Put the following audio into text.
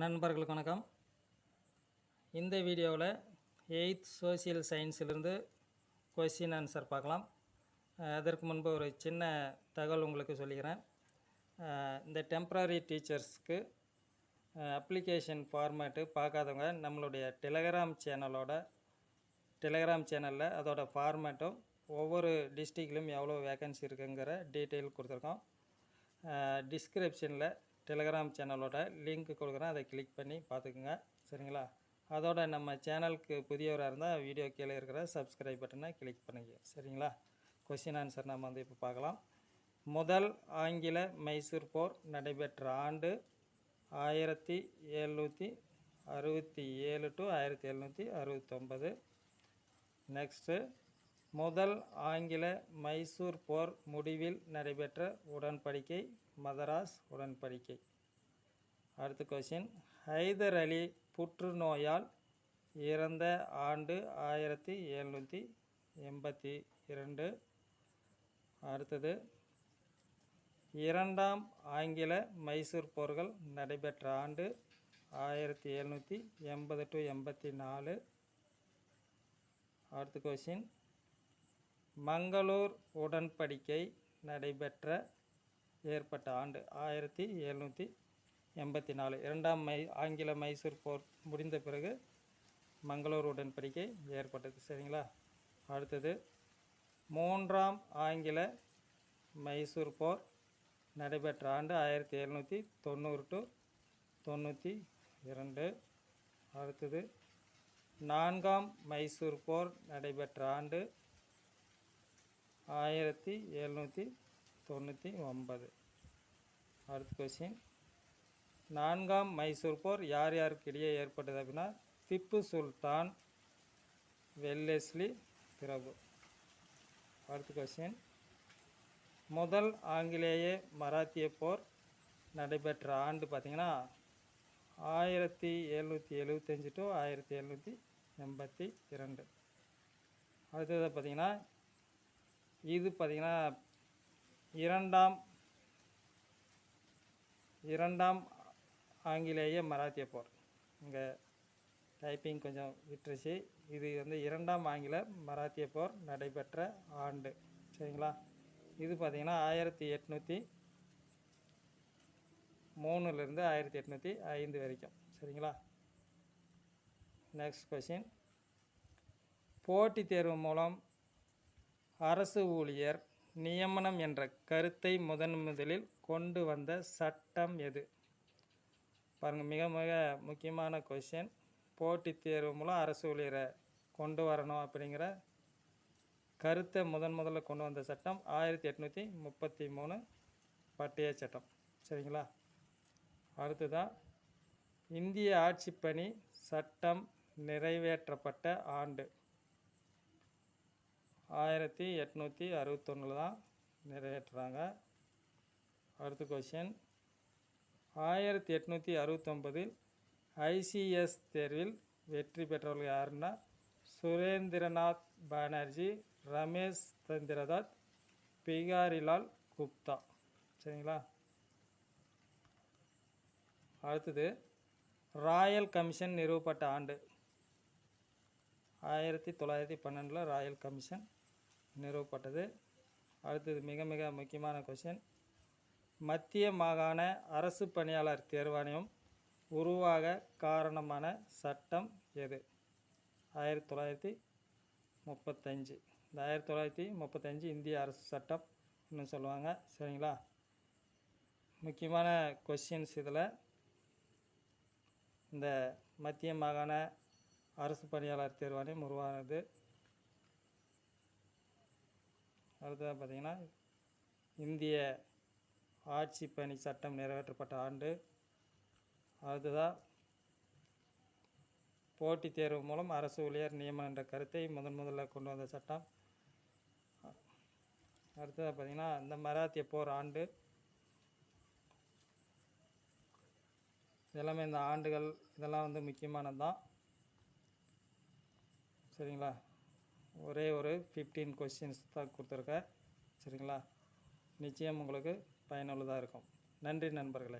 நண்பர்களுக்கு வணக்கம். இந்த வீடியோவில் எயித் சோசியல் சயின்ஸிலிருந்து கொஸ்டின் ஆன்சர் பார்க்கலாம். அதற்கு முன்பு ஒரு சின்ன தகவல் உங்களுக்கு சொல்லிக்கிறேன். இந்த டெம்ப்ரரி டீச்சர்ஸ்க்கு அப்ளிகேஷன் ஃபார்மேட்டு பார்க்காதவங்க நம்மளுடைய டெலகிராம் சேனலோட டெலகிராம் சேனலில் அதோட ஃபார்மேட்டும் ஒவ்வொரு டிஸ்ட்ரிக்ட்லையும் எவ்வளோ வேகன்சி இருக்குங்கிற டீட்டெயில் கொடுத்துருக்கோம். டிஸ்கிரிப்ஷனில் டெலிகிராம் சேனலோட லிங்க் கொடுக்குறேன். அதை கிளிக் பண்ணி பார்த்துக்குங்க. சரிங்களா? அதோட நம்ம சேனலுக்கு புதியவராக இருந்தால் வீடியோ கீழே இருக்கிற சப்ஸ்கிரைப் பட்டனை கிளிக் பண்ணுங்க. சரிங்களா? கொஸ்டின் ஆன்சர் நம்ம வந்து இப்போ பார்க்கலாம். முதல் ஆங்கில மைசூர் போர் நடைபெற்ற ஆண்டு ஆயிரத்தி எழுநூற்றி அறுபத்தி ஏழு டு ஆயிரத்தி எழுநூற்றி அறுபத்தொம்பது நெக்ஸ்ட்டு முதல் ஆங்கில மைசூர் போர் முடிவில் நடைபெற்ற உடன்படிக்கை மதராஸ் உடன்படிக்கை. அடுத்த கொஸ்டின் ஹைதர் அலி புற்றுநோயால் இறந்த ஆண்டு ஆயிரத்தி எழுநூற்றி எண்பத்தி இரண்டு. அடுத்தது இரண்டாம் ஆங்கில மைசூர் போர்கள் நடைபெற்ற ஆண்டு ஆயிரத்தி எழுநூற்றி எண்பது டு எண்பத்தி நாலு. அடுத்த கொஸ்டின் மங்களூர் உடன்படிக்கை நடைபெற்ற ஏற்பட்ட ஆண்டு ஆயிரத்தி எழுநூற்றி எண்பத்தி நாலு இரண்டாம் மை ஆங்கில மைசூர் போர் முடிந்த பிறகு மங்களூர் உடன்படிக்கை ஏற்பட்டது. சரிங்களா? அடுத்தது மூன்றாம் ஆங்கில மைசூர் போர் நடைபெற்ற ஆண்டு ஆயிரத்தி எழுநூற்றி தொண்ணூறு டு தொண்ணூற்றி இரண்டு. அடுத்தது நான்காம் மைசூர் போர் நடைபெற்ற ஆண்டு ஆயிரத்தி எழுநூற்றி தொண்ணூற்றி ஒன்பது. அடுத்த கொஸ்டின் நான்காம் மைசூர் போர் யார் யாருக்கு இடையே ஏற்பட்டது அப்படின்னா திப்பு சுல்தான் வெல்லெஸ்லி பிரபு. அடுத்த கொஸ்டின் முதல் ஆங்கிலேய மராத்திய போர் நடைபெற்ற ஆண்டு பார்த்திங்கன்னா ஆயிரத்தி எழுநூற்றி எழுபத்தஞ்சி டு ஆயிரத்தி எழுநூற்றி எண்பத்தி இரண்டு. அடுத்தது பார்த்திங்கன்னா இது பார்த்திங்கன்னா இரண்டாம் இரண்டாம் ஆங்கிலேய மராத்திய போர். இங்கே டைப்பிங் கொஞ்சம் விட்டுருச்சு. இது வந்து இரண்டாம் ஆங்கில மராத்திய போர் நடைபெற்ற ஆண்டு. சரிங்களா? இது பார்த்திங்கன்னா ஆயிரத்தி எட்நூற்றி மூணுலேருந்து ஆயிரத்தி எட்நூற்றி ஐந்து வரைக்கும். சரிங்களா? நெக்ஸ்ட் கொஷின் போட்டித் தேர்வு மூலம் அரசு ஊழியர் நியமனம் என்ற கருத்தை முதன் முதலில் கொண்டு வந்த சட்டம் எது? பாருங்கள் மிக மிக முக்கியமான கொஷின் போட்டித் தேர்வு மூலம் அரசு ஊழியரை கொண்டு வரணும் அப்படிங்கிற கருத்தை முதன் முதல்ல கொண்டு வந்த சட்டம் ஆயிரத்தி எட்நூற்றி முப்பத்தி மூணு பட்டய சட்டம் சரிங்களா? அடுத்துதான் இந்திய ஆட்சிப்பணி சட்டம் நிறைவேற்றப்பட்ட ஆண்டு. ஆயிரத்தி எட்நூற்றி அறுபத்தொன்னில் தான் நிறைவேற்றுறாங்க. அடுத்த கொஷின் ஆயிரத்தி எட்நூற்றி அறுபத்தொம்பதில் ஐசிஎஸ் தேர்வில் வெற்றி பெற்றவர்கள் யாருன்னா சுரேந்திரநாத் பானர்ஜி ரமேஷ் சந்திரதாத் பிகாரிலால் குப்தா. சரிங்களா? அடுத்தது ராயல் கமிஷன் நிறுவப்பட்ட ஆண்டு. ஆயிரத்தி தொள்ளாயிரத்தி பன்னெண்டில் ராயல் கமிஷன் நிறுவப்பட்டது அடுத்தது மிக மிக முக்கியமான கொஷின் மத்திய மாகாண அரசு பணியாளர் தேர்வாணையம் உருவாக காரணமான சட்டம் எது? ஆயிரத்தி தொள்ளாயிரத்தி முப்பத்தஞ்சு. இந்த ஆயிரத்தி தொள்ளாயிரத்தி முப்பத்தஞ்சு இந்திய அரசு சட்டம் இன்னும் சொல்லுவாங்க. சரிங்களா? முக்கியமான கொஷின்ஸ் இதில். இந்த மத்திய மாகாண அரசு பணியாளர் தேர்வாணையம் உருவானது அடுத்ததாக பார்த்திங்கன்னா இந்திய ஆட்சி பணி சட்டம் நிறைவேற்றப்பட்ட ஆண்டு. அடுத்ததாக போட்டித் தேர்வு மூலம் அரசு ஊழியர் நியமனம் என்ற கருத்தை முதன் முதல்ல கொண்டு வந்த சட்டம். அடுத்ததாக பார்த்திங்கன்னா இந்த மராத்திய போர் ஆண்டு. எல்லாமே இந்த ஆண்டுகள் இதெல்லாம் வந்து முக்கியமானது தான் சரிங்களா? ஒரே ஒரு ஃபிஃப்டீன் கொஸ்டின்ஸ் தான் கொடுத்துருக்கேன். சரிங்களா? நிச்சயம் உங்களுக்கு பயனுள்ளதாக இருக்கும். நன்றி நண்பர்களே.